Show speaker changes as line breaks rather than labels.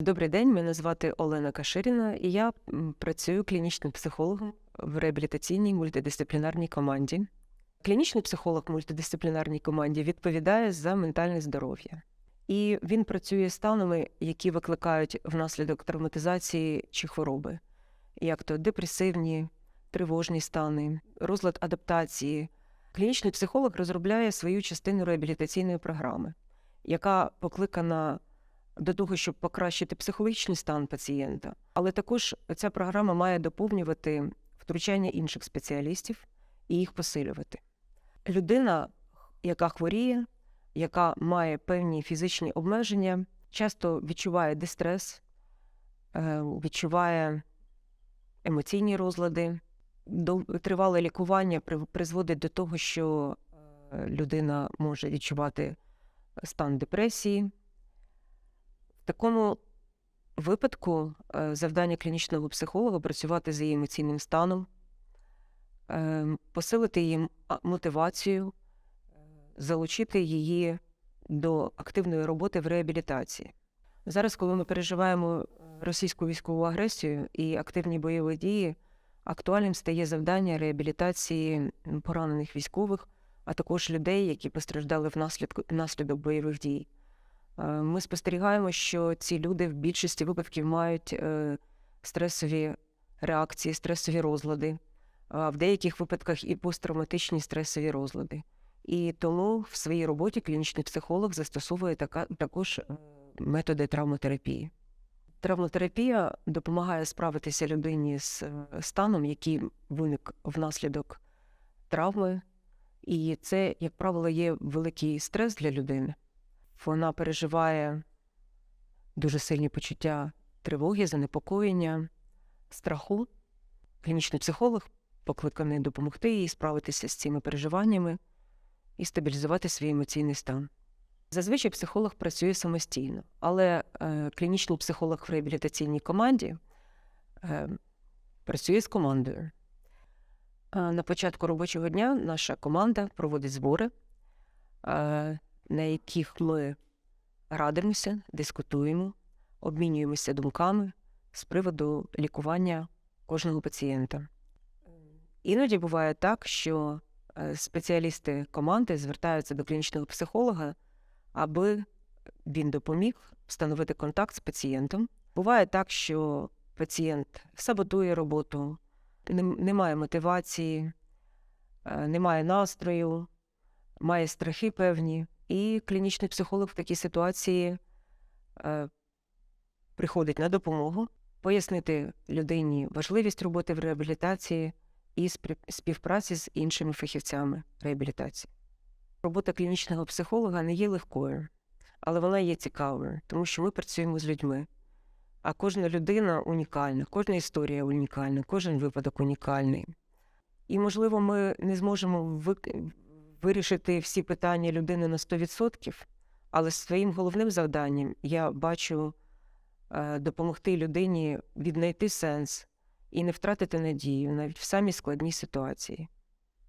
Добрий день, мене звати Олена Каширіна, і я працюю клінічним психологом в реабілітаційній мультидисциплінарній команді. Клінічний психолог в мультидисциплінарній команді відповідає за ментальне здоров'я. І він працює з станами, які викликають внаслідок травматизації чи хвороби, як то депресивні, тривожні стани, розлад адаптації. Клінічний психолог розробляє свою частину реабілітаційної програми, яка покликана до того, щоб покращити психологічний стан пацієнта, але також ця програма має доповнювати втручання інших спеціалістів і їх посилювати. Людина, яка хворіє, яка має певні фізичні обмеження, часто відчуває дистрес, е, відчуває емоційні розлади. Тривале лікування призводить до того, що е, людина може відчувати стан депресії, такому випадку е, завдання клінічного психолога працювати з її емоційним станом, е, посилити її мотивацію, е, залучити її до активної роботи в реабілітації. Зараз, коли ми переживаємо російську військову агресію і активні бойові дії, актуальним стає завдання реабілітації поранених військових, а також людей, які постраждали внаслідок бойових дій. Е, Ми спостерігаємо, що ці люди в більшості випадків мають е, стресові реакції, стресові розлади, а в деяких випадках і посттравматичні стресові розлади. І тому в своїй роботі клінічний психолог застосовує така, також е, методи травмотерапії. Травмотерапія допомагає справитися людині з станом, який виник внаслідок травми, і це, як правило, є великий стрес для людини вона переживає дуже сильні почуття тривоги, занепокоєння, страху. Клінічний психолог покликаний допомогти їй справитися з цими переживаннями і стабілізувати свій емоційний стан. Зазвичай психолог працює самостійно, але е, клінічний психолог в реабілітаційній команді е, працює з командою. Е, на початку робочого дня наша команда проводить збори. На яких ми радимося, дискутуємо, обмінюємося думками з приводу лікування кожного пацієнта. Іноді буває так, що е, спеціалісти команди звертаються до клінічного психолога, аби він допоміг встановити контакт з пацієнтом. Буває так, що пацієнт саботує роботу, немає мотивації, е, немає настрою, має страхи певні, і клінічний психолог в такій ситуації е, приходить на допомогу, пояснити людині важливість роботи в реабілітації і співпраці з іншими фахівцями реабілітації. Робота клінічного психолога не є легкою, але вона є цікавою, тому що ми працюємо з людьми. А кожна людина унікальна, кожна історія унікальна, кожен випадок унікальний. І, можливо, ми не зможемо вирішити всі питання людини на 100%, але своїм головним завданням я бачу е, допомогти людині віднайти сенс і не втратити надію навіть в самій складній ситуації.